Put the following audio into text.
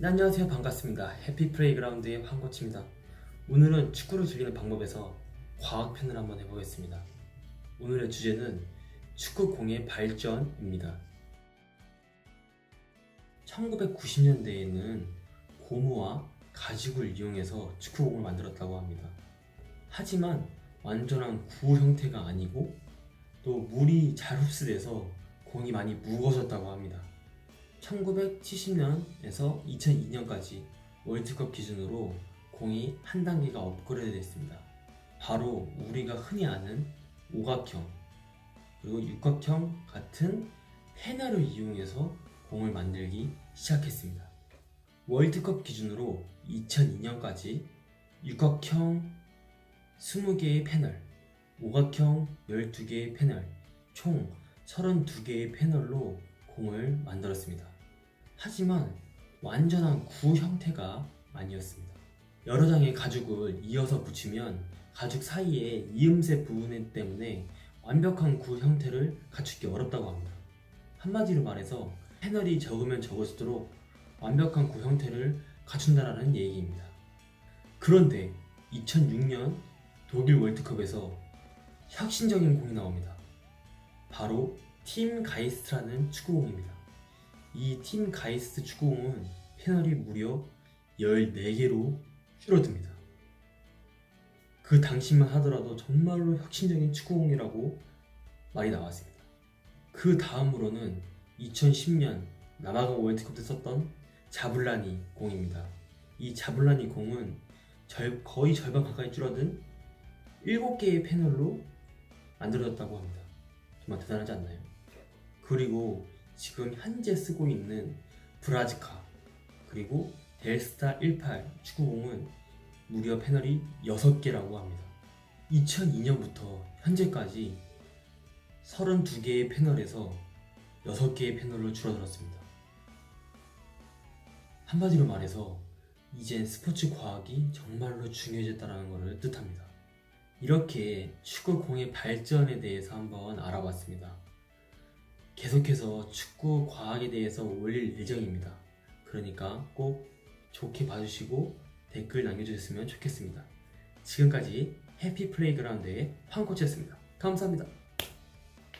네, 안녕하세요. 반갑습니다. 해피 플레이그라운드의 황코치입니다. 오늘은 축구를 즐기는 방법에서 과학편을 한번 해보겠습니다. 오늘의 주제는 축구공의 발전입니다. 1990년대에는 고무와 가죽을 이용해서 축구공을 만들었다고 합니다. 하지만 완전한 구 형태가 아니고 또 물이 잘 흡수돼서 공이 많이 무거워졌다고 합니다 1970년에서 2002년까지 월드컵 기준으로 공이 한 단계가 업그레이드 됐습니다. 바로 우리가 흔히 아는 오각형 그리고 육각형 같은 패널을 이용해서 공을 만들기 시작했습니다. 월드컵 기준으로 2002년까지 육각형 20개의 패널, 오각형 12개의 패널, 총 32개의 패널로 공을 만들었습니다. 하지만 완전한 구 형태가 아니었습니다. 여러 장의 가죽을 이어서 붙이면 가죽 사이에 이음새 부분 때문에 완벽한 구 형태를 갖추기 어렵다고 합니다. 한마디로 말해서 패널이 적으면 적을수록 완벽한 구 형태를 갖춘다라는 얘기입니다. 그런데 2006년 독일 월드컵에서 혁신적인 공이 나옵니다. 바로 팀 가이스트라는 축구공입니다. 이 팀 가이스트 축구공은 패널이 무려 14개로 줄어듭니다. 그 당시만 하더라도 정말로 혁신적인 축구공이라고 말이 나왔습니다. 그 다음으로는 2010년 남아공 월드컵 때 썼던 자블라니 공입니다. 이 자블라니 공은 절- 거의 절반 가까이 줄어든 7개의 패널로 만들어졌다고 합니다. 정말 대단하지 않나요? 그리고 지금 현재 쓰고 있는 브라지카 그리고 델스타 18 축구공은 무려 패널이 6개라고 합니다. 2002년부터 현재까지 32개의 패널에서 6개의 패널로 줄어들었습니다. 한마디로 말해서 이젠 스포츠 과학이 정말로 중요해졌다는 것을 뜻합니다. 이렇게 축구공의 발전에 대해서 한번 알아봤습니다. 계속해서 축구 과학에 대해서 올릴 예정입니다. 그러니까 꼭 좋게 봐주시고 댓글 남겨주셨으면 좋겠습니다. 지금까지 해피 플레이그라운드의 황코치였습니다. 감사합니다.